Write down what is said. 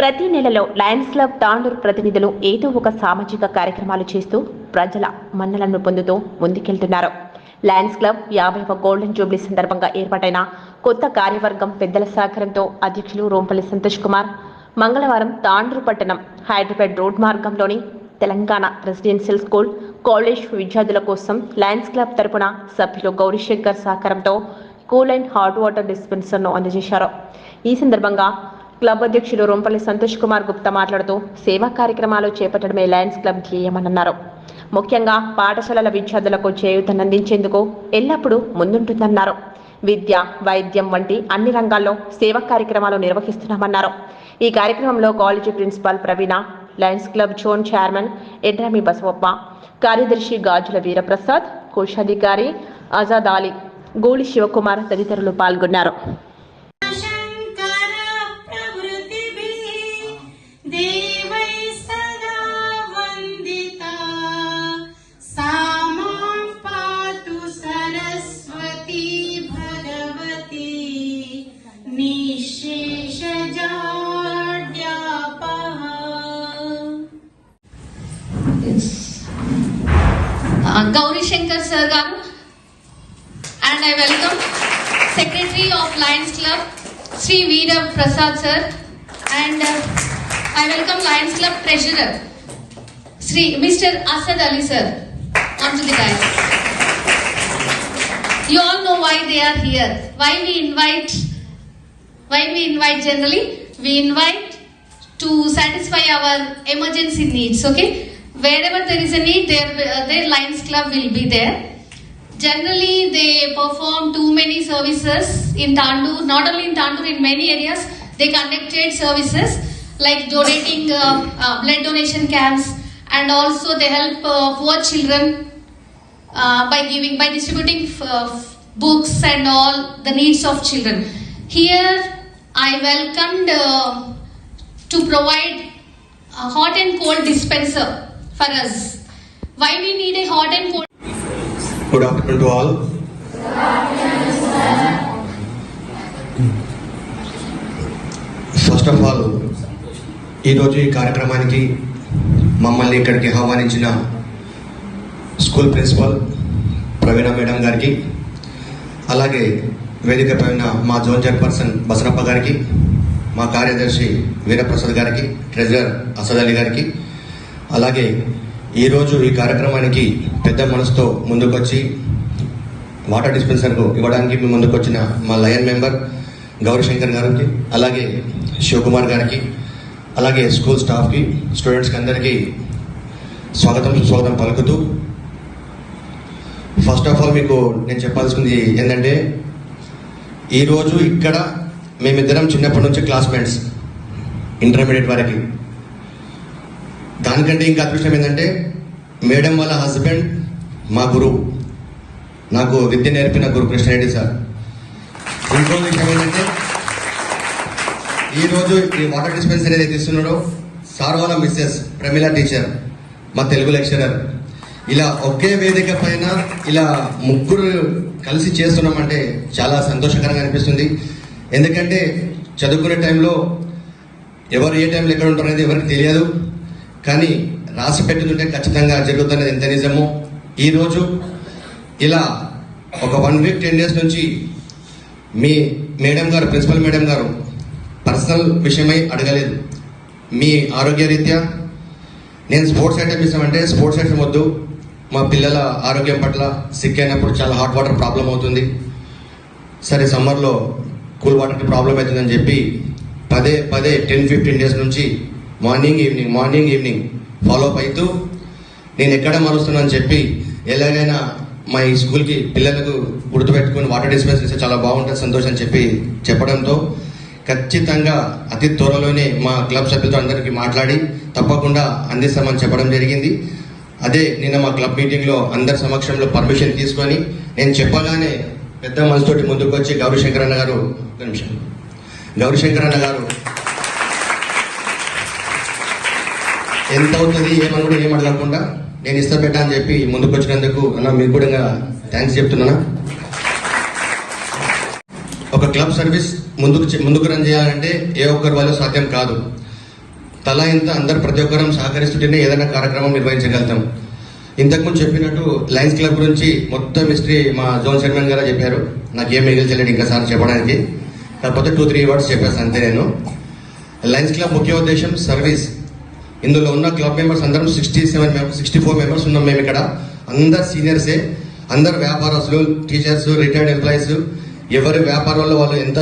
ప్రతి నెలలో Lions club Tandur ప్రతినిధులు ఏదో ఒక సామాజిక కార్యక్రమాలు చేస్తూ ప్రజల మన్నలను పొందుతూ ముందుకెళ్తున్నారు. లయన్స్ క్లబ్ యాభైవ గోల్డెన్ జూబ్లీ సందర్భంగా ఏర్పాటైన కొత్త కార్యవర్గం పెద్దల సహకారంతో అధ్యక్షులు రోంపల్లి సంతోష్ కుమార్ మంగళవారం తాండూరు పట్టణం హైదరాబాద్ రోడ్ మార్గంలోని తెలంగాణ రెసిడెన్షియల్ స్కూల్ కాలేజ్ విద్యార్థుల కోసం లయన్స్ క్లబ్ తరపున సభ్యులు గౌరీశంకర్ సహకారంతో కూల్ అండ్ హాట్ వాటర్ డిస్పెన్సర్ను అందజేశారు. ఈ సందర్భంగా క్లబ్ అధ్యక్షుడు రొంపల్లి సంతోష్ కుమార్ గుప్తా మాట్లాడుతూ సేవా కార్యక్రమాలు చేపట్టడమే లయన్స్ క్లబ్ ధ్యేయమన్నారు. ముఖ్యంగా పాఠశాలల విద్యార్థులకు చేయూతనందించేందుకు ఎల్లప్పుడూ ముందుంటుందన్నారు. విద్య వైద్యం వంటి అన్ని రంగాల్లో సేవా కార్యక్రమాలు నిర్వహిస్తున్నామన్నారు. ఈ కార్యక్రమంలో college principal Praveena Lions Club zone chairman ఎడ్రామి Basavappa కార్యదర్శి గాజుల వీరప్రసాద్ కోశాధికారి ఆజాద్ అలీ గోళి శివకుమార్ తదితరులు పాల్గొన్నారు. Sir garu and I welcome Secretary of Lions Club Sri Veera Prasad sir and uh, I welcome Lions Club Treasurer Sri Mr. Asad Ali sir onto the dais. You all know why they are here. Why we invite why we invite generally? We invite to satisfy our emergency needs, okay? Wherever there is a need, their, uh, their Lions Club will be there. Generally, they perform too many services in Tandur, not only in Tandur, in many areas. They conducted services like donating uh, uh, blood donation camps and also they help uh, poor children uh, by giving by distributing uh, books and all the needs of children here i welcomed to provide a hot and cold dispenser for us why we need a hot and cold Good afternoon to all. First of all ఈరోజు ఈ కార్యక్రమానికి మమ్మల్ని ఇక్కడికి ఆహ్వానించిన school principal ప్రవీణ madam గారికి అలాగే వేదిక పైన మా జోన్ చైర్పర్సన్ బసరప్ప గారికి మా కార్యదర్శి వీరప్రసాద్ గారికి ట్రెజరర్ అసద్ అలీ గారికి అలాగే ఈరోజు ఈ కార్యక్రమానికి పెద్ద మనసుతో ముందుకొచ్చి వాటర్ డిస్పెన్సర్కు ఇవ్వడానికి మేము ముందుకొచ్చిన మా లయన్ మెంబర్ గౌరీశంకర్ గారికి అలాగే శివకుమార్ గారికి అలాగే స్కూల్ స్టాఫ్కి స్టూడెంట్స్కి అందరికీ స్వాగతం సుస్వాగతం పలుకుతూ ఫస్ట్ ఆఫ్ ఆల్ మీకు నేను చెప్పాల్సింది ఏంటంటే ఈరోజు ఇక్కడ మేమిద్దరం చిన్నప్పటి నుంచి క్లాస్మేట్స్ ఇంటర్మీడియట్ వరకు. దానికంటే ఇంకా అదృష్టం ఏంటంటే మేడం వాళ్ళ హస్బెండ్ మా గురువు నాకు విద్య నేర్పిన గురు కృష్ణారెడ్డి సార్. ఇంకో విషయం ఏంటంటే ఈరోజు ఈ వాటర్ డిస్పెన్సరీ ఏదైతే ఇస్తున్నాడో సార్ వాళ్ళ మిస్సెస్ ప్రమిళ టీచర్ మా తెలుగు లెక్చరర్ ఇలా ఒకే వేదిక పైన ఇలా ముగ్గురు కలిసి చేస్తున్నామంటే చాలా సంతోషకరంగా అనిపిస్తుంది. ఎందుకంటే చదువుకునే టైంలో ఎవరు ఏ టైంలో ఎక్కడ ఉంటారు అనేది ఎవరికి తెలియదు. కానీ రాసి పెట్టుతుంటే ఖచ్చితంగా జరుగుతున్నది ఎంత నిజమో ఈరోజు ఇలా ఒక వన్ వీక్ టెన్ డేస్ నుంచి మీ మేడం గారు ప్రిన్సిపల్ మేడం గారు పర్సనల్ విషయమై అడగలేదు. మీ ఆరోగ్య రీత్యా నేను స్పోర్ట్స్ ఐటమ్ ఇస్తామంటే స్పోర్ట్స్ ఐటమ్ వద్దు. మా పిల్లల ఆరోగ్యం పట్ల సిక్ అయినప్పుడు చాలా హాట్ వాటర్ ప్రాబ్లం అవుతుంది. సరే సమ్మర్లో కూల్ వాటర్కి ప్రాబ్లం అవుతుందని చెప్పి పదే పదే టెన్ ఫిఫ్టీన్ డేస్ నుంచి morning evening morning evening. Follow up అవుతూ నేను ఎక్కడ మారుస్తున్నాను చెప్పి ఎలాగైనా మా ఈ స్కూల్కి పిల్లలకు గుర్తుపెట్టుకుని వాటర్ డిస్పెన్స్ ఇస్తే చాలా బాగుంటుంది సంతోషం అని చెప్పి చెప్పడంతో ఖచ్చితంగా అతి త్వరలోనే మా క్లబ్ సభ్యులతో అందరికీ మాట్లాడి తప్పకుండా అందిస్తామని చెప్పడం జరిగింది. అదే నిన్న మా క్లబ్ మీటింగ్లో అందరి సమక్షంలో పర్మిషన్ తీసుకొని నేను చెప్పగానే పెద్ద మనసుతోటి ముందుకు వచ్చి గౌరీశంకరన్న గారు ఒక నిమిషం. గౌరీశంకరన్న గారు ఎంత అవుతుంది ఏమని కూడా ఏం అడగకుండా నేను ఇస్తా పెట్టా అని చెప్పి ముందుకు వచ్చినందుకు అన్న మీకు కూడా థ్యాంక్స్ చెప్తున్నాను? ఒక క్లబ్ సర్వీస్ ముందుకు ముందుకు రన్ చేయాలంటే ఏ ఒక్కరి వల్ల సాధ్యం కాదు. తలా ఇంత అందరు ప్రతి ఒక్కరం సహకరిస్తుంటేనే ఏదైనా కార్యక్రమం నిర్వహించగలుగుతాం. ఇంతకుముందు చెప్పినట్టు లయన్స్ క్లబ్ గురించి మొత్తం హిస్టరీ మా జోన్ చైర్మన్ గారు చెప్పారు. నాకేం మిగిల్చలేదు ఇంకా సార్ చెప్పడానికి. కాకపోతే టూ త్రీ వర్డ్స్ చెప్పేసి అంతే నేను. లయన్స్ క్లబ్ ముఖ్య ఉద్దేశం సర్వీస్. ఇందులో ఉన్న క్లబ్ మెంబర్స్ అందరం sixty seven members sixty four members ఉన్నాం మేము ఇక్కడ. అందరు సీనియర్సే అందరు వ్యాపారస్తులు టీచర్స్ రిటైర్డ్ ఎంప్లాయీస్ ఎవరి వ్యాపారంలో వాళ్ళు ఎంత